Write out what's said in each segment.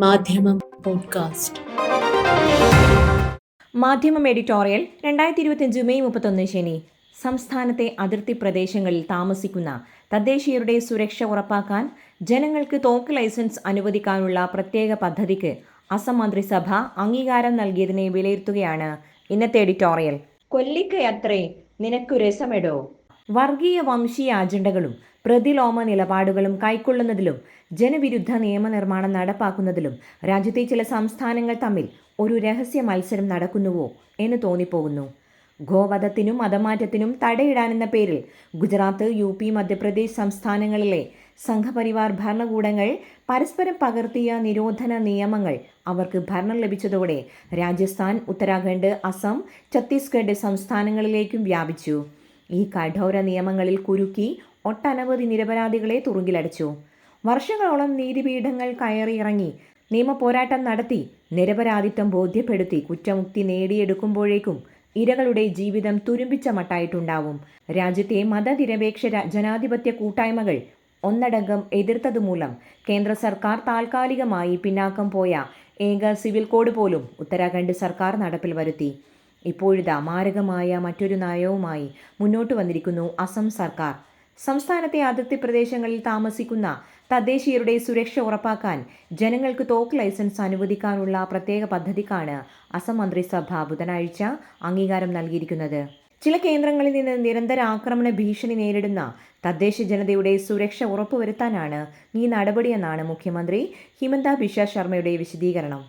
മാധ്യമം പോഡ്കാസ്റ്റ്. മാധ്യമം എഡിറ്റോറിയൽ രണ്ടായിരത്തി ഇരുപത്തിയഞ്ച് മെയ് മുപ്പത്തൊന്ന് ശനി. സംസ്ഥാനത്തെ അതിർത്തി പ്രദേശങ്ങളിൽ താമസിക്കുന്ന തദ്ദേശീയരുടെ സുരക്ഷ ഉറപ്പാക്കാൻ ജനങ്ങൾക്ക് തോക്ക് ലൈസൻസ് അനുവദിക്കാനുള്ള പ്രത്യേക പദ്ധതിക്ക് അസം മന്ത്രിസഭ അംഗീകാരം നൽകിയതിനെ വിലയിരുത്തുകയാണ് ഇന്നത്തെ എഡിറ്റോറിയൽ. കൊല്ലിക്കയത്രേ നിനക്കു രസമെടോ? വർഗീയ വംശീയ അജണ്ടകളും പ്രതിലോമ നിലപാടുകളും കൈക്കൊള്ളുന്നതിലും ജനവിരുദ്ധ നിയമനിർമ്മാണം നടപ്പാക്കുന്നതിലും രാജ്യത്തെ ചില സംസ്ഥാനങ്ങൾ തമ്മിൽ ഒരു രഹസ്യ മത്സരം നടക്കുന്നുവോ എന്ന് തോന്നിപ്പോകുന്നു. ഗോവധത്തിനും മതമാറ്റത്തിനും തടയിടാനെന്ന പേരിൽ ഗുജറാത്ത് യു പി മധ്യപ്രദേശ് സംസ്ഥാനങ്ങളിലെ സംഘപരിവാർ ഭരണകൂടങ്ങൾ പരസ്പരം പകർത്തിയ നിരോധന നിയമങ്ങൾ അവർക്ക് ഭരണം ലഭിച്ചതോടെ രാജസ്ഥാൻ ഉത്തരാഖണ്ഡ് അസം ഛത്തീസ്ഗഡ് സംസ്ഥാനങ്ങളിലേക്കും വ്യാപിച്ചു. ഈ കഠോര നിയമങ്ങളിൽ കുരുക്കി ഒട്ടനവധി നിരപരാധികളെ തുറുങ്കിലടച്ചു. വർഷങ്ങളോളം നീതിപീഠങ്ങൾ കയറിയിറങ്ങി നിയമപോരാട്ടം നടത്തി നിരപരാധിത്വം ബോധ്യപ്പെടുത്തി കുറ്റമുക്തി നേടിയെടുക്കുമ്പോഴേക്കും ഇരകളുടെ ജീവിതം തുരുമ്പിച്ച മട്ടായിട്ടുണ്ടാവും. രാജ്യത്തെ മതനിരപേക്ഷ ജനാധിപത്യ കൂട്ടായ്മകൾ ഒന്നടങ്കം എതിർത്തതുമൂലം കേന്ദ്ര സർക്കാർ താൽക്കാലികമായി പിന്നാക്കം പോയ ഏക സിവിൽ കോഡ് പോലും ഉത്തരാഖണ്ഡ് സർക്കാർ നടപ്പിൽ വരുത്തി. ഇപ്പോഴിതാ മാരകമായ മറ്റൊരു നയവുമായി മുന്നോട്ട് വന്നിരിക്കുന്നു അസം സർക്കാർ. സംസ്ഥാനത്തെ അതിർത്തി പ്രദേശങ്ങളിൽ താമസിക്കുന്ന തദ്ദേശീയരുടെ സുരക്ഷ ഉറപ്പാക്കാൻ ജനങ്ങൾക്ക് തോക്ക് ലൈസൻസ് അനുവദിക്കാനുള്ള പ്രത്യേക പദ്ധതിക്കാണ് അസം മന്ത്രിസഭ ബുധനാഴ്ച അംഗീകാരം നൽകിയിരിക്കുന്നത്. ചില കേന്ദ്രങ്ങളിൽ നിന്ന് നിരന്തര ആക്രമണ ഭീഷണി നേരിടുന്ന തദ്ദേശ ജനതയുടെ സുരക്ഷ ഉറപ്പുവരുത്താനാണ് ഈ നടപടിയെന്നാണ് മുഖ്യമന്ത്രി ഹിമന്ത ബിശ്വ ശർമ്മയുടെ വിശദീകരണം.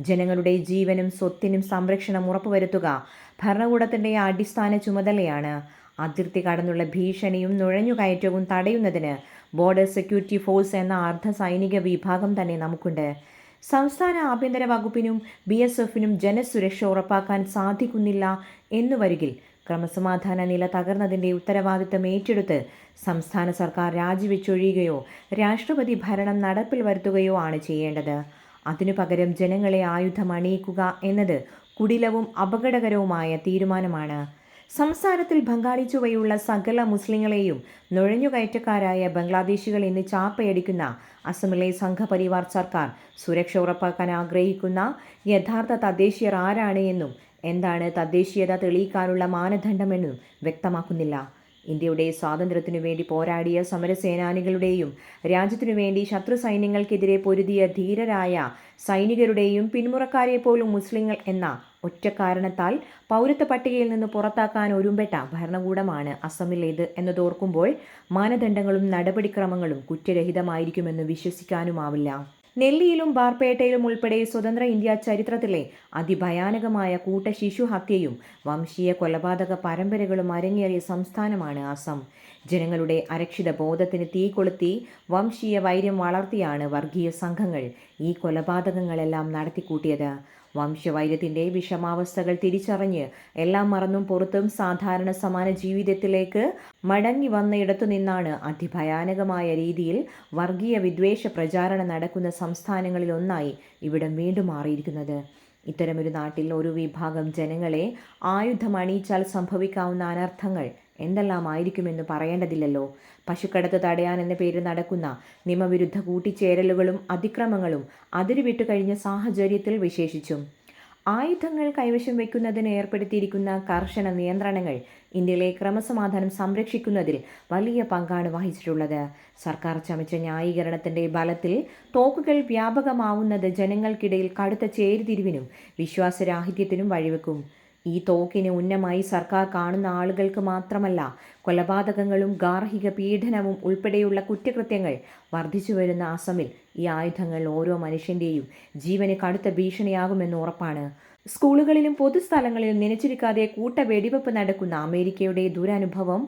ജനങ്ങളുടെ ജീവനും സ്വത്തിനും സംരക്ഷണം ഉറപ്പുവരുത്തുക ഭരണകൂടത്തിന്റെ അടിസ്ഥാന ചുമതലയാണ്. അതിർത്തി കടന്നുള്ള ഭീഷണിയും നുഴഞ്ഞുകയറ്റവും തടയുന്നതിന് ബോർഡർ സെക്യൂരിറ്റി ഫോഴ്സ് എന്ന അർദ്ധ സൈനിക വിഭാഗം തന്നെ നമുക്കുണ്ട്. സംസ്ഥാന ആഭ്യന്തര വകുപ്പിനും ബി എസ് എഫിനും ജനസുരക്ഷ ഉറപ്പാക്കാൻ സാധിക്കുന്നില്ല എന്നു വരികിൽ ക്രമസമാധാന നില തകർന്നതിന്റെ ഉത്തരവാദിത്തം ഏറ്റെടുത്ത് സംസ്ഥാന സർക്കാർ രാജിവെച്ചൊഴിയുകയോ രാഷ്ട്രപതി ഭരണം നടപ്പിൽ വരുത്തുകയോ ആണ് ചെയ്യേണ്ടത്. അതിനു പകരം ജനങ്ങളെ ആയുധം അണിയിക്കുക എന്നത് കുടിലവും അപകടകരവുമായ തീരുമാനമാണ്. സംസ്ഥാനത്തിൽ ബംഗാളി ചുവയുള്ള സകല മുസ്ലിങ്ങളെയും നുഴഞ്ഞുകയറ്റക്കാരായ ബംഗ്ലാദേശികൾ എന്ന് ചാപ്പയടിക്കുന്ന അസമിലെ സംഘപരിവാർ സർക്കാർ സുരക്ഷ ഉറപ്പാക്കാൻ ആഗ്രഹിക്കുന്ന യഥാർത്ഥ തദ്ദേശീയർ ആരാണ് എന്നും എന്താണ് തദ്ദേശീയത തെളിയിക്കാനുള്ള മാനദണ്ഡമെന്നും വ്യക്തമാക്കുന്നില്ല. ഇന്ത്യയുടെ സ്വാതന്ത്ര്യത്തിനു വേണ്ടി പോരാടിയ സമരസേനാനികളുടെയും രാജ്യത്തിനു വേണ്ടി ശത്രു സൈന്യങ്ങൾക്കെതിരെ പൊരുതിയ ധീരരായ സൈനികരുടെയും പിന്മുറക്കാരെ പോലും മുസ്ലിങ്ങൾ എന്ന ഒറ്റ കാരണത്താൽ പൗരത്വ പട്ടികയിൽ നിന്ന് പുറത്താക്കാൻ ഒരുമ്പെട്ട ഭരണകൂടമാണ് അസമിലേത് എന്നതോർക്കുമ്പോൾ മാനദണ്ഡങ്ങളും നടപടിക്രമങ്ങളും കുറ്റരഹിതമായിരിക്കുമെന്ന് വിശ്വസിക്കാനുമാവില്ല. നെല്ലിയിലും ബാർപേട്ടയിലും ഉൾപ്പെടെ സ്വതന്ത്ര ഇന്ത്യ ചരിത്രത്തിലെ അതിഭയാനകമായ കൂട്ടശിശുഹത്യയും വംശീയ കൊലപാതക പരമ്പരകളും അരങ്ങേറിയ സംസ്ഥാനമാണ് അസം ജനങ്ങളുടെ അരക്ഷിത ബോധത്തിന് തീ കൊളുത്തി വംശീയ വൈര്യം വളർത്തിയാണ് വർഗീയ സംഘങ്ങൾ ഈ കൊലപാതകങ്ങളെല്ലാം നടത്തിക്കൂട്ടിയത്. വംശവൈര്യത്തിന്റെ വിഷമാവസ്ഥകൾ തിരിച്ചറിഞ്ഞ് എല്ലാം മറന്നും പുറത്തും സാധാരണ സമാന ജീവിതത്തിലേക്ക് മടങ്ങി വന്നയിടത്തു നിന്നാണ് അതിഭയാനകമായ രീതിയിൽ വർഗീയ വിദ്വേഷ പ്രചാരണം നടക്കുന്ന സംസ്ഥാനങ്ങളിൽ ഒന്നായി ഇവിടം വീണ്ടും മാറിയിരിക്കുന്നത്. ഇത്തരമൊരു നാട്ടിൽ ഒരു വിഭാഗം ജനങ്ങളെ ആയുധമണിയിച്ചാൽ സംഭവിക്കാവുന്ന അനർത്ഥങ്ങൾ എന്തെല്ലാമായിരിക്കുമെന്ന് പറയേണ്ടതില്ലല്ലോ. പശുക്കടത്ത് തടയാൻ എന്ന പേരിൽ നടക്കുന്ന നിയമവിരുദ്ധ കൂട്ടിച്ചേരലുകളും അതിക്രമങ്ങളും അതിരുവിട്ടു കഴിഞ്ഞ സാഹചര്യത്തിൽ വിശേഷിച്ചും. ആയുധങ്ങൾ കൈവശം വയ്ക്കുന്നതിന് ഏർപ്പെടുത്തിയിരിക്കുന്ന കർശന നിയന്ത്രണങ്ങൾ ഇന്ത്യയിലെ ക്രമസമാധാനം സംരക്ഷിക്കുന്നതിൽ വലിയ പങ്കാണ് വഹിച്ചിട്ടുള്ളത്. സർക്കാർ ചമച്ച ന്യായീകരണത്തിന്റെ ബലത്തിൽ തോക്കുകൾ വ്യാപകമാവുന്നത് ജനങ്ങൾക്കിടയിൽ കടുത്ത ചേരിതിരിവിനും വിശ്വാസരാഹിത്യത്തിനും വഴിവെക്കും. ഈ തോക്കിന് ഉന്നമായി സർക്കാർ കാണുന്ന ആളുകൾക്ക് മാത്രമല്ല കൊലപാതകങ്ങളും ഗാർഹിക പീഡനവും ഉൾപ്പെടെയുള്ള കുറ്റകൃത്യങ്ങൾ വർദ്ധിച്ചു വരുന്ന അസമിൽ ഈ ആയുധങ്ങൾ ഓരോ മനുഷ്യന്റെയും ജീവന് കടുത്ത ഭീഷണിയാകുമെന്ന് ഉറപ്പാണ്. സ്കൂളുകളിലും പൊതുസ്ഥലങ്ങളിലും നനച്ചിരിക്കാതെ കൂട്ട വെടിവെപ്പ് നടക്കുന്ന അമേരിക്കയുടെ ദുരനുഭവം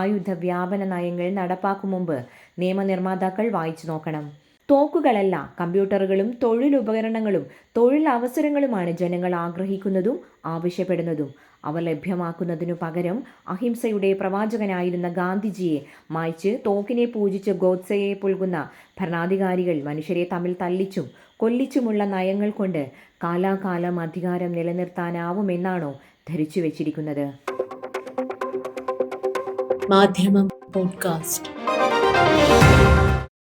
ആയുധ വ്യാപന നയങ്ങൾ നടപ്പാക്കും മുമ്പ് നിയമനിർമ്മാതാക്കൾ വായിച്ചു നോക്കണം. തോക്കുകളല്ല കമ്പ്യൂട്ടറുകളും തൊഴിലുപകരണങ്ങളും തൊഴിലവസരങ്ങളുമാണ് ജനങ്ങൾ ആഗ്രഹിക്കുന്നതും ആവശ്യപ്പെടുന്നതും. അവ ലഭ്യമാക്കുന്നതിനു പകരം അഹിംസയുടെ പ്രവാചകനായിരുന്ന ഗാന്ധിജിയെ മായ്ച്ച് തോക്കിനെ പൂജിച്ച് ഗോഡ്സയെ പുൽകുന്ന ഭരണാധികാരികൾ മനുഷ്യരെ തമ്മിൽ തല്ലിച്ചും കൊല്ലിച്ചുമുള്ള നയങ്ങൾ കൊണ്ട് കാലാകാലം അധികാരം നിലനിർത്താനാവുമെന്നാണോ ധരിച്ചു വച്ചിരിക്കുന്നത് മാധ്യമം പോഡ്കാസ്റ്റ്.